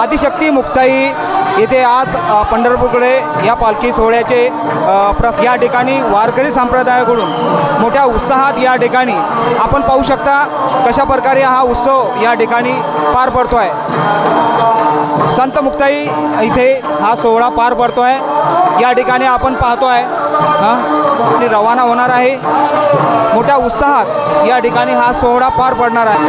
आदिशक्ती मुक्ताई येथे आज पंढरपूरकडे या पालखी सोहळ्याचे प्रस या ठिकाणी वारकरी संप्रदायाकडून मोठ्या उत्साहात या ठिकाणी आपण पाहू शकता कशा प्रकारे हा उत्सव या ठिकाणी पार पडतो आहे संत मुक्ताई इथे हा सोहळा पार पडतो आहे या ठिकाणी आपण पाहतो आहे हां रवाना होणार आहे. मोठ्या उत्साहात या ठिकाणी हा सोहळा पार पडणार आहे.